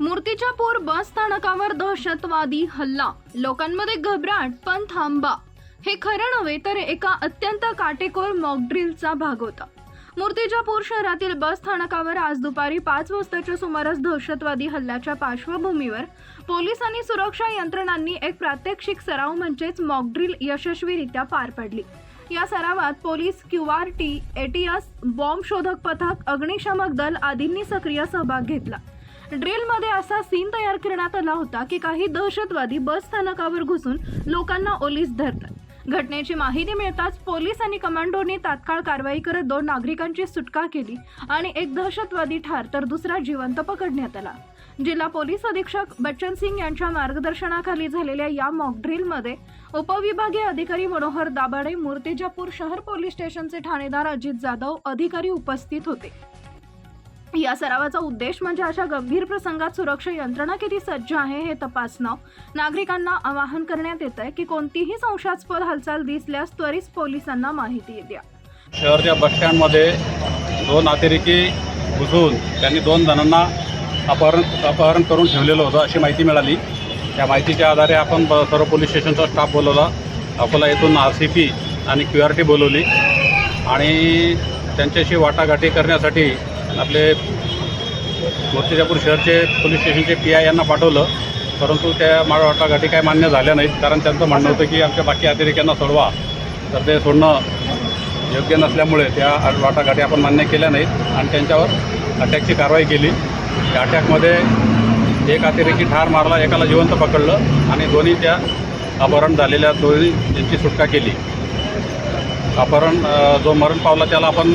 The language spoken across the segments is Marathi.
मूर्तिजापूर बस स्थानकावर दहशतवादी हल्ला. लोकांमध्ये घबराट पण थांबा. हे खरं नव्हे तर एका अत्यंत काटेकोर मॉकड्रिलचा भाग होता. मूर्तिजापूर शहरातील बस स्थानकावर आज दुपारी पाच वाजताच्या सुमारास दहशतवादी हल्ल्याच्या पार्श्वभूमीवर पोलीस आणि सुरक्षा यंत्रणांनी एक प्रात्यक्षिक सराव म्हणजेच मॉकड्रिल यशस्वीरित्या पार पडली. या सरावात police Q R T ATS bomb शोधक पथक अग्निशामक दल आदींनी सक्रिय सहभाग घेतला. ड्रिलमध्ये असा सीन तयार करण्यात आला होता की काही दहशतवादी बस स्थानकावर घुसून लोकांना ओलीस धरतात. घटनेची माहिती मिळताच पोलीस आणि कमांडोनी तात्काळ कारवाई करत दोन नागरिकांची सुटका केली आणि एक दहशतवादी ठार तर दुसरा जिवंत पकडण्यात आला. जिल्हा पोलीस अधीक्षक बच्चन सिंग यांच्या मार्गदर्शनाखाली झालेल्या या मॉकड्रिलमध्ये उपविभागीय अधिकारी मनोहर दाभाडे मूर्तिजापूर शहर पोलीस स्टेशनचे ठाणेदार अजित जाधव अधिकारी उपस्थित होते. या सरावाचा उद्देश म्हणजे अशा गंभीर प्रसंगात सुरक्षा यंत्रणा किती सज्ज आहे हे तपासणं. नागरिकांना आवाहन करण्यात येत आहे की कोणतीही संशयास्पद हालचाल दिसल्यास त्वरित पोलिसांना माहिती द्या. शहरच्या बसस्टँडमध्ये दोन अतिरेकी घुसून त्यांनी दोन जणांना अपहरण अपहरण करून ठेवलेलं होतं अशी माहिती मिळाली. त्या माहितीच्या आधारे आपण ब- सर्व पोलीस स्टेशनचा स्टाफ बोलवला. अकोला येथून आर सी पी आणि क्यू आर टी बोलवली. आणि त्यांच्याशी वाटाघाटी करण्यासाठी आपले मूर्तिजापूर शहरचे पोलीस स्टेशनचे पी आय यांना पाठवलं. परंतु त्या माळवाटाघाटी काय मान्य झाल्या नाहीत. कारण त्यांचं म्हणणं होतं की आमच्या बाकी अतिरेक्यांना सोडवा. तर ते सोडणं योग्य नसल्यामुळे त्या वाटाघाटी आपण मान्य केल्या नाहीत. आणि त्यांच्यावर अटॅकची कारवाई केली. त्या अटॅकमध्ये एक अतिरेकी ठार मारला एकाला जिवंत पकडलं आणि दोन्ही त्या अपहरण झालेल्या दोन्ही यांची सुटका केली. अपहरण जो मरण पावला त्याला आपण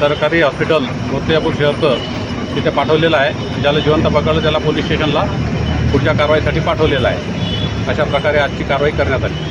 सरकारी हॉस्पिटल मुर्तिजापूर शहरचं तिथे पाठवलेलं आहे. ज्याला जिवंत पकडलं त्याला पोलीस स्टेशनला पुढच्या कारवाईसाठी पाठवलेलं आहे. अशा प्रकारे आजची कारवाई करण्यात आली.